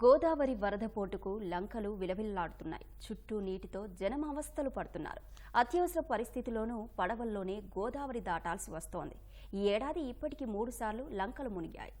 గోదావరి వరద పోటుకు లంకలు విలవిల్లాడుతున్నాయి. చుట్టూ నీటితో జనమావస్థలు పడుతున్నారు. అత్యవసర పరిస్థితిలోనూ పడవల్లోనే గోదావరి దాటాల్సి వస్తోంది. ఈ ఏడాది ఇప్పటికీ మూడుసార్లు లంకలు మునిగాయి.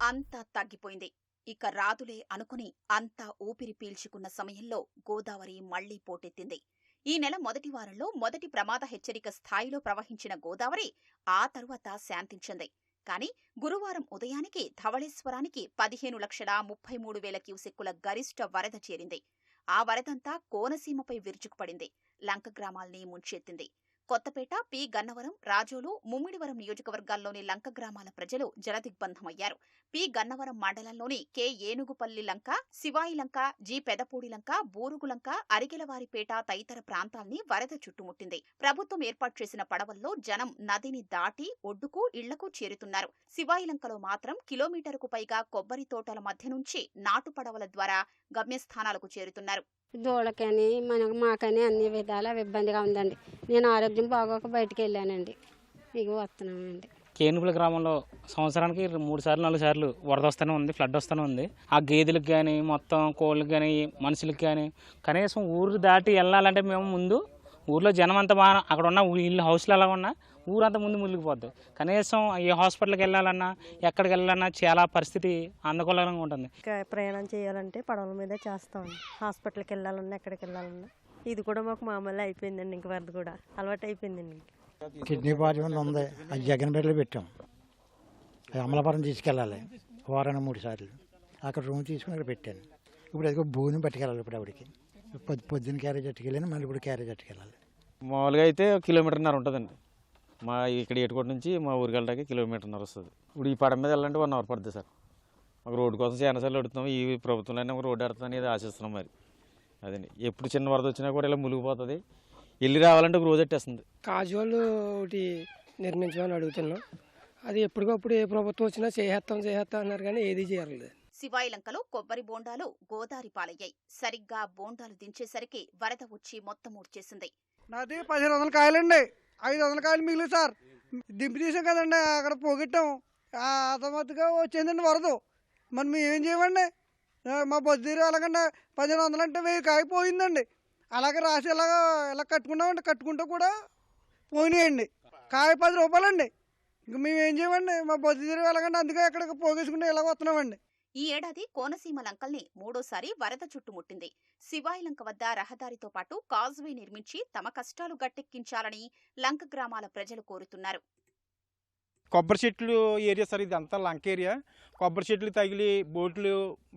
అంతా తగ్గిపోయింది. ఇక రాదులే అనుకుని అంతా ఊపిరి పీల్చుకున్న సమయంలో గోదావరి మళ్ళీ పోటెత్తింది. ఈ నెల మొదటి వారంలో మొదటి ప్రమాద హెచ్చరిక స్థాయిలో ప్రవహించిన గోదావరి ఆ తరువాత శాంతించింది. కాని గురువారం ఉదయానికి ధవళేశ్వరానికి పదిహేను లక్షల ముప్పై మూడు వేల క్యూసెక్కుల గరిష్ట వరద చేరింది. ఆ వరదంతా కోనసీమపై విరుచుకుపడింది. లంక గ్రామాల్ని ముంచెత్తింది. కొత్తపేట పి. గన్నవరం రాజోలు ముమ్మిడివరం నియోజకవర్గాల్లోని లంక గ్రామాల ప్రజలు జలదిగ్బంధమయ్యారు. పి. గన్నవరం మండలంలోని కె. ఏనుగుపల్లి లంక శివాయి లంక జి. పెదపూడి లంక బూరుగు లంక తదితర ప్రాంతాల్ని వరద చుట్టుముట్టింది. ప్రభుత్వం ఏర్పాటు చేసిన పడవల్లో జనం నదిని దాటి ఒడ్డుకు ఇళ్ళకు చేరుతున్నారు. శివాయి లంకలో మాత్రం కిలోమీటరుకు పైగా కొబ్బరి తోటల మధ్య నుంచి నాటు పడవల ద్వారా గమ్యస్థానాలకు చేరుతున్నారు. దూడకని మనకు మాకని అన్ని విధాల ఇబ్బందిగా ఉందండి. నేను ఆరోగ్యం బాగోక బయటికి వెళ్ళానండి. ఇక వస్తున్నామండి. కేనుపుల గ్రామంలో సంవత్సరానికి మూడు సార్లు నాలుగు సార్లు వరద వస్తూనే ఉంది ఫ్లడ్ వస్తూనే ఉంది. ఆ గేదెలకు కానీ మొత్తం కోళ్ళకి కానీ మనుషులకు కానీ కనీసం ఊరు దాటి వెళ్ళాలంటే మేము ముందు ఊర్లో జనం అంతా బాగా అక్కడ ఉన్న ఇల్లు హౌస్లు ఎలా ఉన్నా ఊరంతా ముందు మునిగిపోద్ది. కనీసం ఏ హాస్పిటల్కి వెళ్ళాలన్నా ఎక్కడికి వెళ్ళాలన్నా చాలా పరిస్థితి అనుకూలంగా ఉంటుంది. ఇంకా ప్రయాణం చేయాలంటే పడవల మీదే చేస్తాం. హాస్పిటల్కి వెళ్ళాలన్నా ఎక్కడికి వెళ్ళాలన్నా. ఇది కూడా మాకు మామూలు అయిపోయిందండి ఇంక వరద కూడా. అలవాటు అయిపోయిందండి కిడ్నీ ప్రాబ్లం ఉంది. అది జగన్ బిడ్డలు పెట్టాం. అది అమలాపురం తీసుకెళ్ళాలి. వారానికి మూడు సార్లు. అక్కడ రూమ్ తీసుకుని అక్కడ పెట్టాను. ఇప్పుడు అదిగో భూమిని పట్టుకెళ్ళాలి ఇప్పుడు ఆవిడకి. పొద్దు పొద్దున్న క్యారేజ్ అట్టుకెళ్ళాను మళ్ళీ ఇప్పుడు క్యారేజ్ అట్టుకెళ్ళాలి మామూలుగా అయితే కిలోమీటర్న్నర ఉంటుందండి. మా ఇక్కడ ఏటుకోట నుంచి మా ఊరికి వెళ్ళడానికి కిలోమీటర్న్నర వస్తుంది. ఇప్పుడు ఈ పడ మీద వెళ్ళాలంటే వన్ అవర్ పడుతుంది సార్. మాకు రోడ్డు కోసం చాలాసార్లు అడుగుతున్నాం ఈ ప్రభుత్వంలోనే ఒక రోడ్డు ఎడుతుంది అనేది ఆశిస్తున్నాం మరి. అదండి. ఎప్పుడు చిన్న వరద వచ్చినా కూడా ఇలా మునిగిపోతుంది. వెళ్ళి రావాలంటే ఒక రోజు ఎట్టేస్తుంది. కాజువాల్ ఒకటి నిర్మించమని అడుగుతున్నాం. అది ఎప్పటికప్పుడు ఏ ప్రభుత్వం వచ్చినా చేసేస్తాం చేసేస్తాం అన్నారు కానీ ఏది చేయలేదు శివాయిలంకలో కొబ్బరి బోండాలు గోదారి పాలయ్యాయి. సరిగ్గా బోండాలు దించేసరికి వరద వచ్చి మొత్తం ఊడ్చేసింది. నాది పదిహేను వందల కాయలండి. ఐదు వందల కాయలు మిగిలి సార్. దింపి తీసాం కదండి అక్కడ పోగొట్టాం. ఆ వచ్చిందండి వరద. మరి మేము ఏం చేయమండి? మా బొద్దురు అలాగండి పదిహేను వందలు అంటే వెయ్యి కాయ పోయిందండి. అలాగే రాసి ఇలాగ ఇలా కట్టుకున్నామండి. కట్టుకుంటూ కూడా పోయినాయండి. కాయ పది రూపాయలండి. ఇంక మేము ఏం చేయమండి? మా బొద్దురు ఎలాగండి అందుకే ఎక్కడికి పోగేసుకుంటే ఇలా వస్తున్నామండి. ఈ ఏడాది కోనసీమ లంకల్ని మూడోసారి వరద చుట్టుముట్టింది శివాయిలంక వద్ద రహదారితో పాటు కాజ్వే నిర్మించి తమ కష్టాలు గట్టెక్కించాలని లంక గ్రామాల ప్రజలు కోరుతున్నారు. కొబ్బరి చెట్లు ఏరియా సార్ ఇది అంతా లంక ఏరియా. కొబ్బరి చెట్లు తగిలి బోట్లు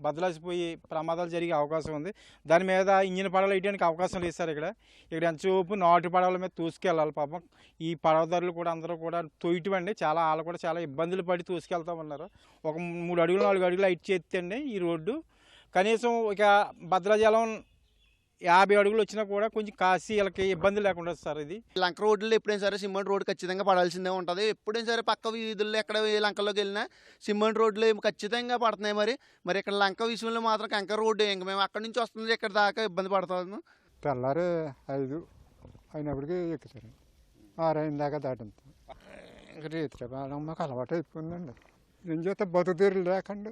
బదలాసిపోయి ప్రమాదాలు జరిగే అవకాశం ఉంది. దాని మీద ఇంజిన్ పడవలు వేయడానికి అవకాశం లేదు సార్ ఇక్కడ. ఇక్కడ ఎంతసేపు నాటు పడవల మీద తోసుకెళ్ళాలి పాపం. ఈ పడవదారులు కూడా అందరూ కూడా తోయటమండి. చాలా వాళ్ళు కూడా చాలా ఇబ్బందులు పడి తోసుకెళ్తామన్నారు ఒక మూడు అడుగులు నాలుగు అడుగులు హైట్ చేస్తండి ఈ రోడ్డు. కనీసం ఇక భద్రాజలం యాభై అడుగులు వచ్చినా కూడా కొంచెం కాసి వీళ్ళకి ఇబ్బంది లేకుండా సార్ ఇది. లంక రోడ్లు ఎప్పుడైనా సరే సిమెంట్ రోడ్ ఖచ్చితంగా పడాల్సిందే ఉంటుంది. ఎప్పుడైనా సరే పక్క వీధుల్లో ఎక్కడ లంకలోకి వెళ్ళినా సిమెంట్ రోడ్లు ఖచ్చితంగా పడుతున్నాయి మరి. మరి ఇక్కడ లంక విషయంలో మాత్రం కంకర రోడ్డు ఇంక మేము అక్కడి నుంచి వస్తుంది ఇక్కడ దాకా ఇబ్బంది పడుతున్నాము తెల్లారి ఐదు అయినప్పటికీ ఎక్కుతారు ఆరు అయిన దాకా దాటింది. ఇంకా రీతి బాగా మాకు అలవాటు అయిపోయిందండి. ఏం చేస్తే బతుకుతీరు లేకండి.